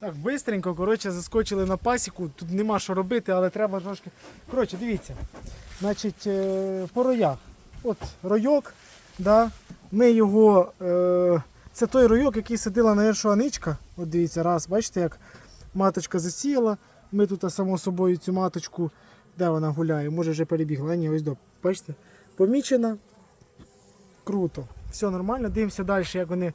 Так, бистренько, коротше, заскочили на пасіку. Тут нема що робити, але треба трошки. Коротше, дивіться. Значить, е, по роях. От ройок, да, ми його. Е, це той ройок, який сидила на іншого аничка. От дивіться, раз, бачите, як маточка засіяла. Ми тут, само собою, цю маточку, де вона гуляє, може вже перебігла. А ні, ось до. Бачите? Помічена. Круто. Все нормально. Дивимося далі, як вони.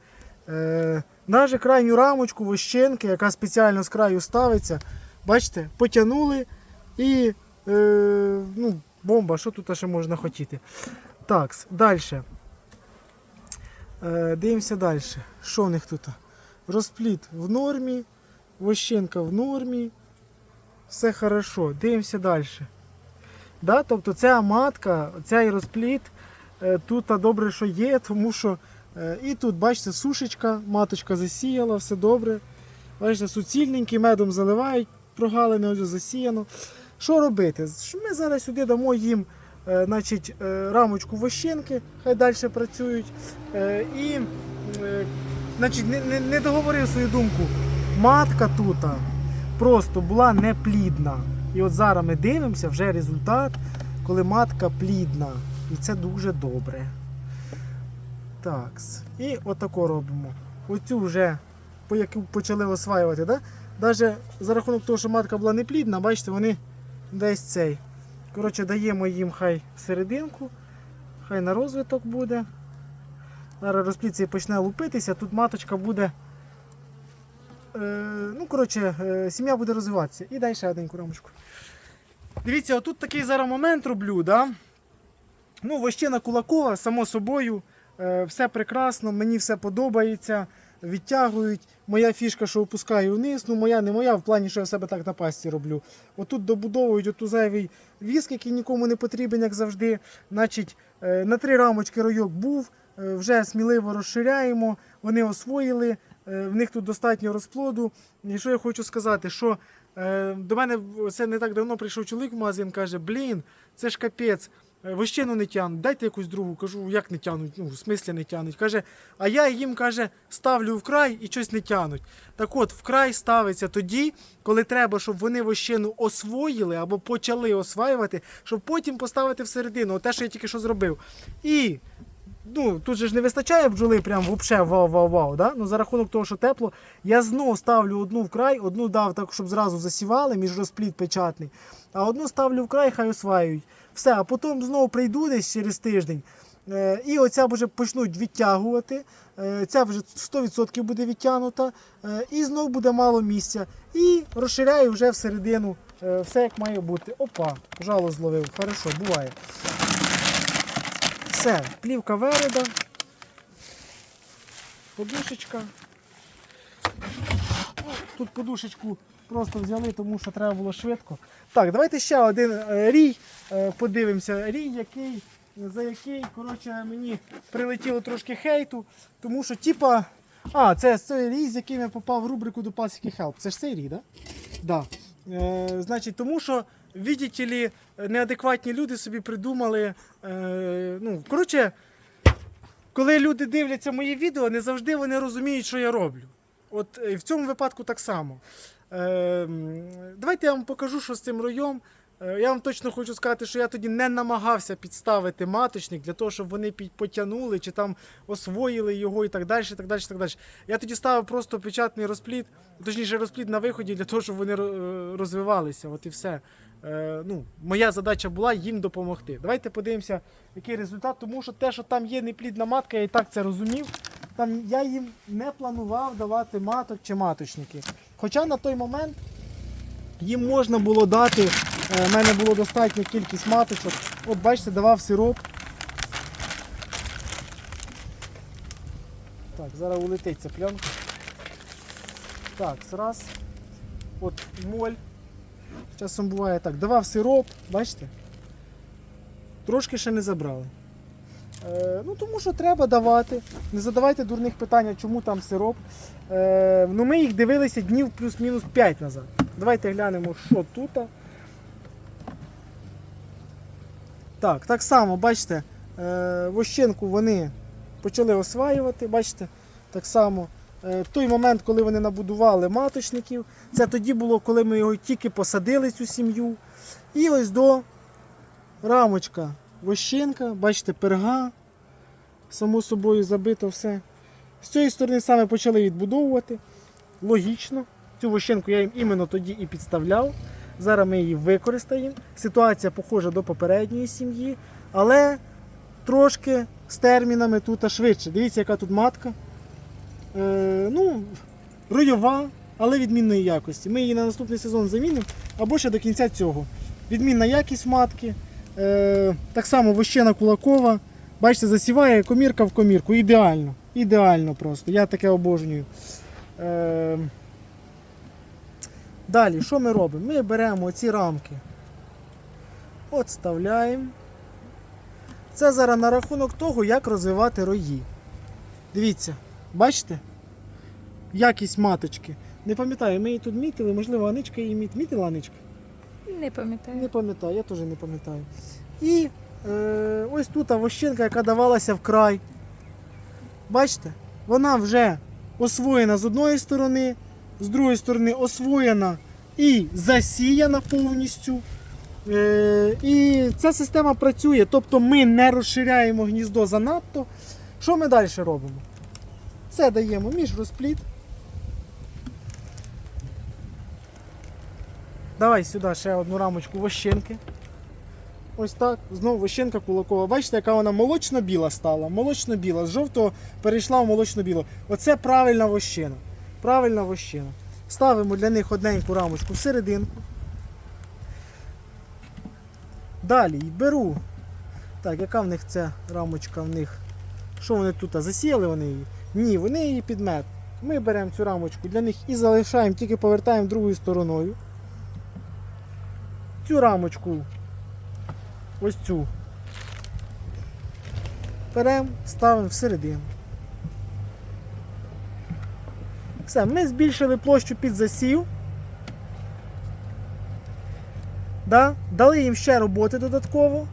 Е, навіть крайню рамочку вощенки, яка спеціально з краю ставиться, бачите, потягнули і е, ну, бомба, що тут ще можна хотіти. Так, далі. Е, дивимося далі. Що в них тут? Розпліт в нормі, вощенка в нормі. Все хорошо. Дивимося далі. Да? Тобто ця матка, цей розпліт, е, тут добре, що є, тому що І тут, бачите, сушечка, маточка засіяла, все добре. Бачите, суцільненький, медом заливають, прогалини ось засіяно. Що робити? Ми зараз сюди дамо їм е, значить, е, рамочку вощенки, хай далі працюють. Е, І е, значить, не, не договорив свою думку. Матка тут просто була неплідна. І от зараз ми дивимося вже результат, коли матка плідна. І це дуже добре. Так. І отако робимо. Оцю вже, по яку почали осваювати. Да? Навіть за рахунок того, що матка була неплідна, бачите, вони десь цей. Коротше, даємо їм хай серединку, хай на розвиток буде. Зараз розплід цей почне лупитися, тут маточка буде. Е, ну, коротше, е, сім'я буде розвиватися. І дай ще одненьку рамочку. Дивіться, отут такий зараз момент роблю. Да? Ну, вощина кулакова, само собою. Е, Все прекрасно, мені все подобається. Відтягують. Моя фішка, що опускаю вниз. Ну, моя не моя, в плані, що я себе так на пасті роблю. Отут добудовують оту зайвий віск, який нікому не потрібен, як завжди. Значить, е, на три рамочки ройок був. е, Вже сміливо розширяємо. Вони освоїли. В них тут достатньо розплоду. І що я хочу сказати, що до мене це не так давно прийшов чоловік в магазин, каже: Блін, це ж капець. Е, Вощину не тягнуть, дайте якусь другу. Кажу, як не тягнуть? Ну, в смислі не тягнуть. Каже, а я їм каже, ставлю вкрай і щось не тягнуть. Так от, вкрай ставиться тоді, коли треба, щоб вони вощину освоїли або почали осваювати, щоб потім поставити всередину. Те, що я тільки що зробив. І ну, тут же ж не вистачає бджоли, прям вообще вау-вау-вау. Да? Ну, за рахунок того, що тепло, я знов ставлю одну вкрай, одну дав так, щоб зразу засівали, між розпліт печатний, а одну ставлю вкрай, хай осваюють. Все, а потім знову прийду десь через тиждень. е, І оця вже почнуть відтягувати. е, Ця вже 100% буде відтягнута, е, і знову буде мало місця. І розширяю вже всередину. Все як має бути. Опа, жало зловив. Хорошо, буває. Все, плівка вереда, подушечка. Ну, Тут подушечку просто взяли, тому що треба було швидко. Так, давайте ще один е, рій. е, Подивимося. Рій, який, за який коротше, мені прилетіло трошки хейту, тому що, типа. А, це цей рій, з яким я попав в рубрику до пасіки Help. Це ж цей рій, так? Да? Да. Е, значить, тому що, видите ли, неадекватні люди собі придумали. Е, ну, коротше, коли люди дивляться мої відео, не завжди вони розуміють, що я роблю. От і в цьому випадку так само. Е, давайте я вам покажу, що з цим роєм. Е, Я вам точно хочу сказати, що я тоді не намагався підставити маточник для того, щоб вони потягнули чи там освоїли його і так далі. так далі, так далі. Я тоді ставив просто печатний розплід, точніше розплід на виході для того, щоб вони розвивалися. От і все. Е, ну, моя задача була їм допомогти. Давайте подивимося, який результат, тому що те, що там є неплідна матка, я і так це розумів. Там я їм не планував давати маток чи маточники. Хоча на той момент їм можна було дати, е, в мене було достатня кількість маточок. От бачите, давав сироп. Так, зараз улетить ця пленка. Так, раз. От моль. Часом буває так. Давав сироп, бачите? Трошки ще не забрали. Е, ну, тому що треба давати. Не задавайте дурних питань, чому там сироп. Е, ну, ми їх дивилися днів плюс-мінус 5 назад. Давайте глянемо, що тут. Так, так само, бачите, е, вощенку вони почали осваювати, бачите, так само Е, той момент, коли вони набудували маточників, це тоді було, коли ми його тільки посадили, цю сім'ю. І ось до рамочка вощинка, бачите, перга, само собою забито все. З цієї сторони саме почали відбудовувати. Логічно. Цю вощинку я їм іменно тоді і підставляв. Зараз ми її використаємо. Ситуація похожа до попередньої сім'ї, але трошки з термінами тут швидше. Дивіться, яка тут матка. Е, ну, ройова, але відмінної якості. Ми її на наступний сезон замінимо або ще до кінця цього. Відмінна якість матки. Е, так само вощена кулакова. Бачите, засіває комірка в комірку. Ідеально. Ідеально просто. Я таке обожнюю. Е, далі, що ми робимо? Ми беремо ці рамки. От вставляємо. Це зараз на рахунок того, як розвивати рої. Дивіться, бачите? Якість маточки. Не пам'ятаю, ми її тут мітили, можливо, Аничка її міт. Мітила Аничка? Не пам'ятаю. Не пам'ятаю, я теж не пам'ятаю. І е, ось тут вощинка, яка давалася в край. Бачите? Вона вже освоєна з одної сторони, з другої сторони освоєна і засіяна повністю. Е, і ця система працює, тобто ми не розширяємо гніздо занадто. Що ми далі робимо? Це даємо між розпліт. Давай сюди ще одну рамочку вощинки. Ось так. Знову вощинка кулакова. Бачите, яка вона молочно-біла стала. Молочно-біла. З жовтого перейшла в молочно-білу. Оце правильна вощина. Правильна вощина. Ставимо для них одненьку рамочку всерединку. Далі беру. Так, яка в них ця рамочка в них? Що вони тут? Засіяли вони її? Ні, вони її підмет. Ми беремо цю рамочку для них і залишаємо, тільки повертаємо другою стороною. Цю рамочку, ось цю, беремо, ставимо всередину. Все, ми збільшили площу під засів. Да? Дали їм ще роботи додатково.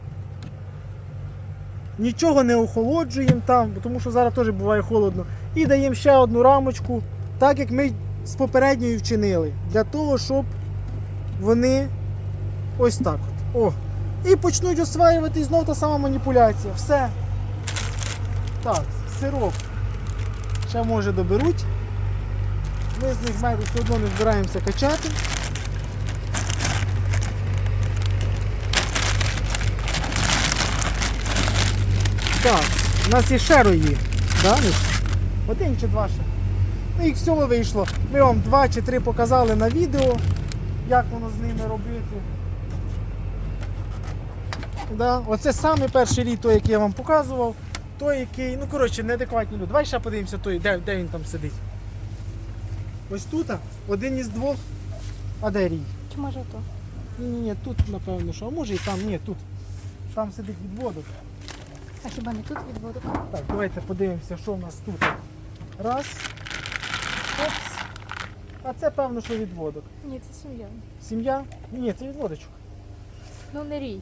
Нічого не охолоджуємо там, тому що зараз теж буває холодно. І даємо ще одну рамочку, так як ми з попередньою вчинили, для того, щоб вони ось так от. О. І почнуть осваювати і знов та сама маніпуляція. Все. Так, сироп. Ще може доберуть. Ми з них меду все одно не збираємося качати. Так, у нас є ще рої. Да, Один чи два ще. Ну їх всього вийшло. Ми вам два чи три показали на відео, як воно з ними робити. Да. Оце саме перший рій, той, який я вам показував. Той, який, ну коротше, неадекватні люди. Давай ще подивимося той, де, де він там сидить. Ось тут, один із двох. А де рій? Чи може то? Ні, ні, ні, тут напевно, що. А може і там, ні, тут. Там сидить відводок. А хіба не тут відводок? Так, давайте подивимося, що в нас тут. Раз. Опс. А це певно, що відводок. Ні, це сім'я. Сім'я? Ні, це відводочок. Ну не рій.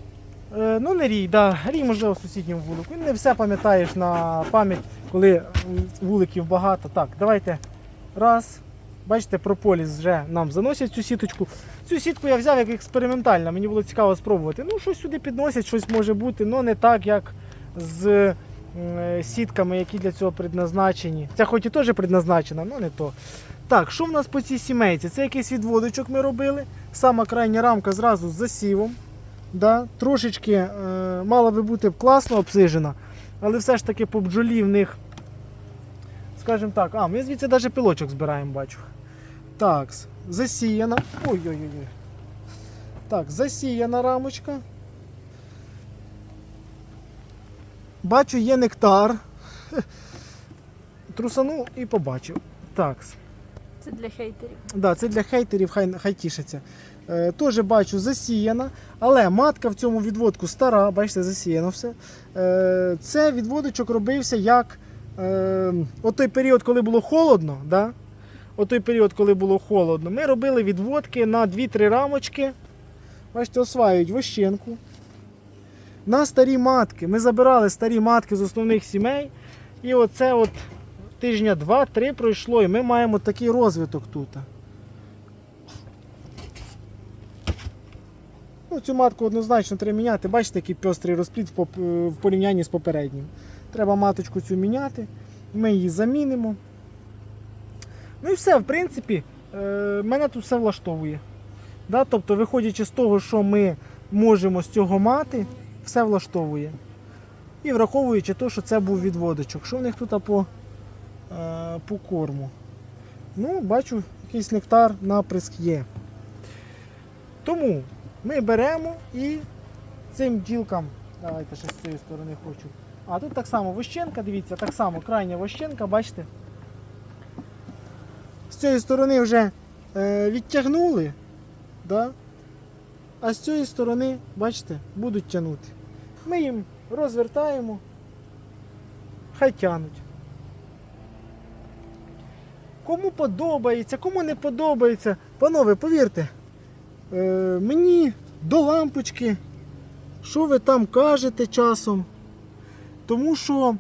Е, ну не рій, да. рій можливо в сусідньому вулику. Не все пам'ятаєш на пам'ять, коли вуликів багато. Так, давайте. Раз. Бачите, прополіс вже нам заносять цю сіточку. Цю сітку я взяв як експериментальна, мені було цікаво спробувати. Ну, щось сюди підносять, щось може бути, але не так, як з м, сітками, які для цього предназначені. Ця хоч і теж предназначена, але не то. Так, що в нас по цій сімейці? Це якийсь відводочок ми робили. Сама крайня рамка зразу з засівом. Да? Трошечки е, мала би бути класно обсижена, але все ж таки по бджолі в них, скажімо так, а, ми звідси навіть пилочок збираємо, бачу. Так, засіяна. Ой-ой-ой. Так, засіяна рамочка. Бачу, є нектар. Трусанув і побачив. Так. Це для хейтерів. Да, це для хейтерів, хай, хай тішаться. Е, Теж бачу засіяна, але матка в цьому відводку стара, бачите, засіяно все. Е, це відводочок робився як е, от той період, коли було холодно. Да? От той період, коли було холодно, ми робили відводки на 2-3 рамочки. Бачите, осваюють вощенку. На старі матки. Ми забирали старі матки з основних сімей. І оце от тижня 2-3 пройшло, і ми маємо такий розвиток тут. Ну, цю матку однозначно треба міняти. Бачите, який пестрий розплід в порівнянні з попереднім. Треба маточку цю міняти. Ми її замінимо. Ну і все, в принципі, е, мене тут все влаштовує. Да? Тобто, виходячи з того, що ми можемо з цього мати, все влаштовує. І враховуючи те, що це був відводочок. Що в них тут по, е, по корму? Ну, бачу, якийсь нектар наприск є. Тому ми беремо і цим ділкам, давайте ще з цієї сторони хочу. А тут так само вощенка, дивіться, так само крайня вощенка, бачите? Цієї сторони вже е, відтягнули, да? а з цієї сторони, бачите, будуть тягнути. Ми їм розвертаємо, хай тянуть. Кому подобається, кому не подобається. Панове, повірте, е, мені до лампочки, що ви там кажете часом. Тому що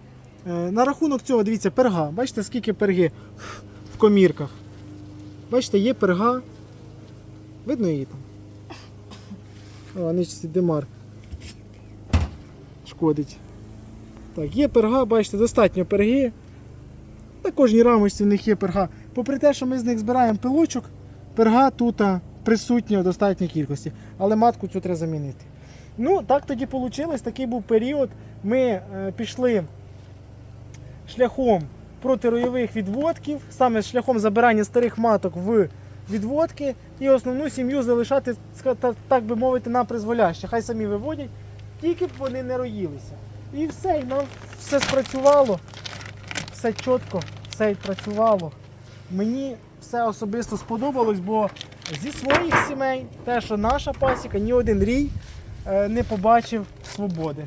е, на рахунок цього, дивіться, перга. Бачите, скільки перги в комірках. Бачите, є перга. Видно її там. О, нічці демар. Шкодить. Так, є перга, бачите, достатньо перги. На кожній рамочці в них є перга. Попри те, що ми з них збираємо пилочок, перга тут присутня в достатній кількості. Але матку цю треба замінити. Ну, так тоді вийшло. Такий був період. Ми е, пішли шляхом протироєвих відводків, саме шляхом забирання старих маток в відводки і основну сім'ю залишати, так би мовити, на призволяще. Хай самі виводять, тільки б вони не роїлися. І все, і нам все спрацювало, все чітко, все відпрацювало. Мені все особисто сподобалось, бо зі своїх сімей, те, що наша пасіка, ні один рій е, не побачив свободи.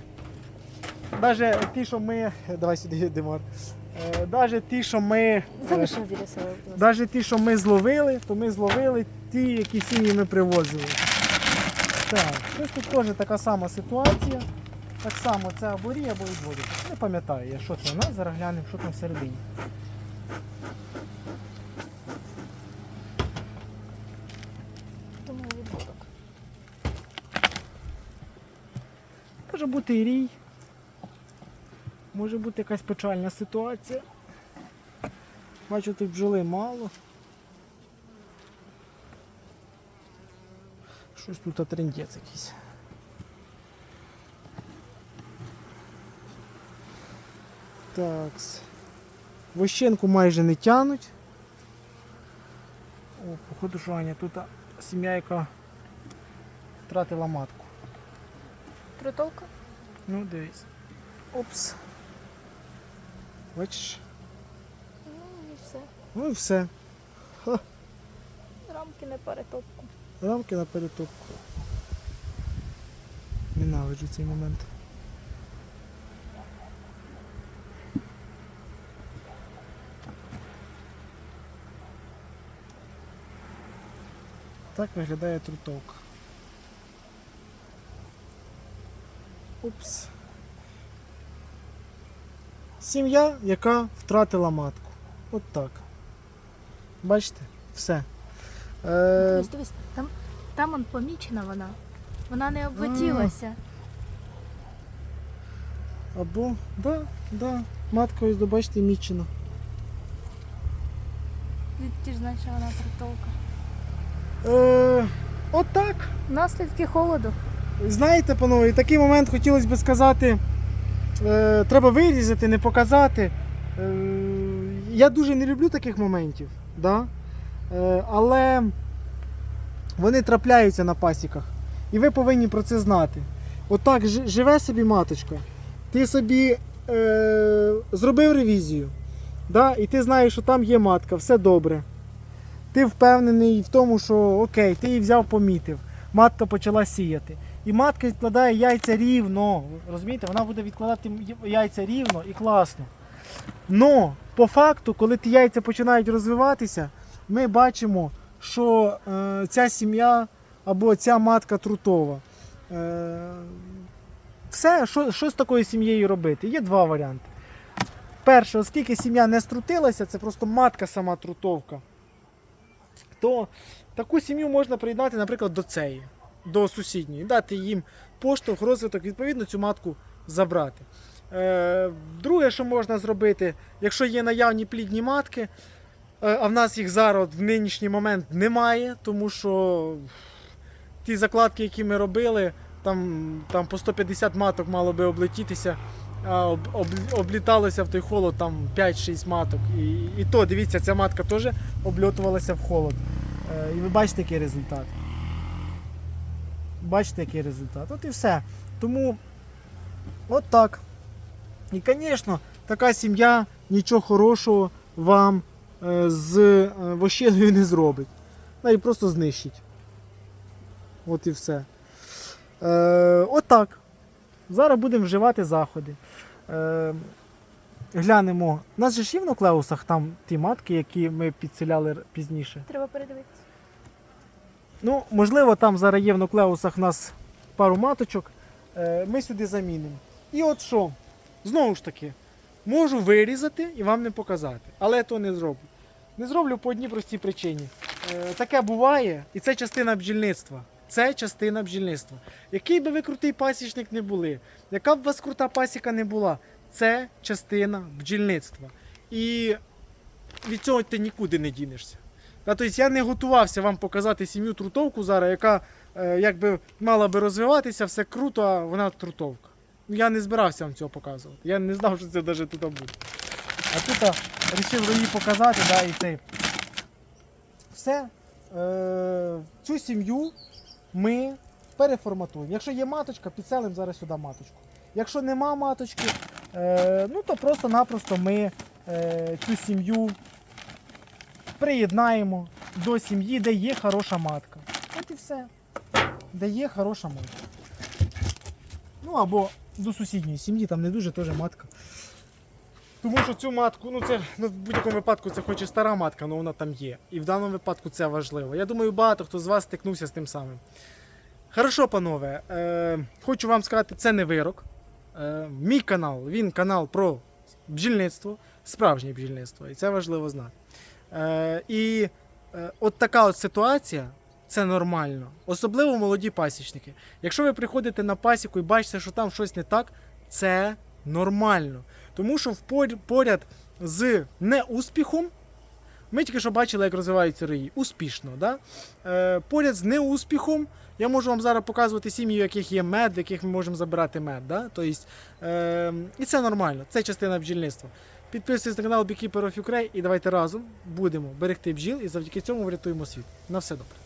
Навіть ті, що ми. Давай сюди, Димар. Навіть ті, що ми. е. Навіть ті, що ми зловили, то ми зловили ті, які сім'ї ми привозили. Так, ось тут теж така сама ситуація. Так само це або рій, або відводить. Не пам'ятаю я, що це у нас. Зараз глянемо, що там всередині. Може бути і рій. Може бути якась печальна ситуація. Бачу, тут бджоли мало. Щось тут трендець якийсь. Так. Вощенку майже не тянуть. О, походу, що Аня, тут сім'я, яка втратила матку. Тритолка? Ну, дивись. Опс. Бачиш? Ну і все. Ну і все. Рамки на перетопку. Рамки на перетопку. Ненавиджу цей момент. Так виглядає трутовка. Упс. Сім'я, яка втратила матку. От так. Бачите? Все. Е, Дивись, дивись, там, там он помічена вона. Вона не облетілася. Або, да, да, матка ось бачите, мічена. Ти ж знаєш, що вона тритолка. Е, от так. Наслідки холоду. Знаєте, панове, і такий момент хотілося б сказати, е, треба вирізати, не показати. Е, я дуже не люблю таких моментів, да? е, але вони трапляються на пасіках. І ви повинні про це знати. Отак живе собі маточка. Ти собі е, зробив ревізію, да? і ти знаєш, що там є матка, все добре. Ти впевнений в тому, що окей, ти її взяв, помітив. Матка почала сіяти. І матка відкладає яйця рівно. Розумієте, вона буде відкладати яйця рівно і класно. Но по факту, коли ті яйця починають розвиватися, ми бачимо, що е, ця сім'я або ця матка трутова. Е, все, що, що з такою сім'єю робити? Є два варіанти. перше, оскільки сім'я не струтилася, це просто матка сама трутовка, то таку сім'ю можна приєднати, наприклад, до цієї, до сусідньої, дати їм поштовх, розвиток, відповідно, цю матку забрати. Е, друге, що можна зробити, якщо є наявні плідні матки, е, а в нас їх зараз в нинішній момент немає, тому що ті закладки, які ми робили, там, там по 150 маток мало би облетітися, а об, об, обліталося в той холод там 5-6 маток. І, і то, дивіться, ця матка теж обльотувалася в холод. Е, і ви бачите, який результат. Бачите, який результат. От і все. Тому от так. І, звісно, така сім'я нічого хорошого вам е, з е, вощиною не зробить. Вона її просто знищить. От і все. Е, от так. Зараз будемо вживати заходи. Е, глянемо. У нас же ж є в нуклеусах там ті матки, які ми підселяли пізніше. Треба передивитися. Ну, можливо, там зараз є в нуклеусах у нас пару маточок. Е, ми сюди замінимо. І от що? Знову ж таки, можу вирізати і вам не показати. Але я то не зроблю. Не зроблю по одній простій причині. Е, таке буває, і це частина бджільництва. Це частина бджільництва. Який би ви крутий пасічник не були, яка б у вас крута пасіка не була, це частина бджільництва. І від цього ти нікуди не дінешся. Тобто я не готувався вам показати сім'ю трутовку зараз, яка е, якби мала би розвиватися, все круто, а вона трутовка. Ну, Я не збирався вам цього показувати. Я не знав, що це навіть тут буде. А тут вирішив її показати, да, і цей. Все. Е, цю сім'ю ми переформатуємо. Якщо є маточка, підселимо зараз сюди маточку. Якщо нема маточки, е, ну то просто-напросто ми е, цю сім'ю приєднаємо до сім'ї, де є хороша матка. От і все. Де є хороша матка. Ну або до сусідньої сім'ї, там не дуже теж матка. Тому що цю матку, ну це ну, в будь-якому випадку це хоч і стара матка, але вона там є. І в даному випадку це важливо. Я думаю, багато хто з вас стикнувся з тим самим. Хорошо, панове, е, хочу вам сказати, це не вирок. Е, мій канал, він канал про бджільництво, справжнє бджільництво, і це важливо знати. Е, і е, от така от ситуація це нормально. Особливо молоді пасічники. Якщо ви приходите на пасіку і бачите, що там щось не так, це нормально. Тому що поряд з неуспіхом. Ми тільки що бачили, як розвиваються рої. Успішно. Да? Е, поряд з неуспіхом я можу вам зараз показувати сім'ї, в яких є мед, яких ми можемо забирати мед. Да? Тобто, е, і це нормально, це частина бджільництва. Підписуйтесь на канал Beekeeper of Ukraine і давайте разом будемо берегти бджіл і завдяки цьому врятуємо світ. На все добре.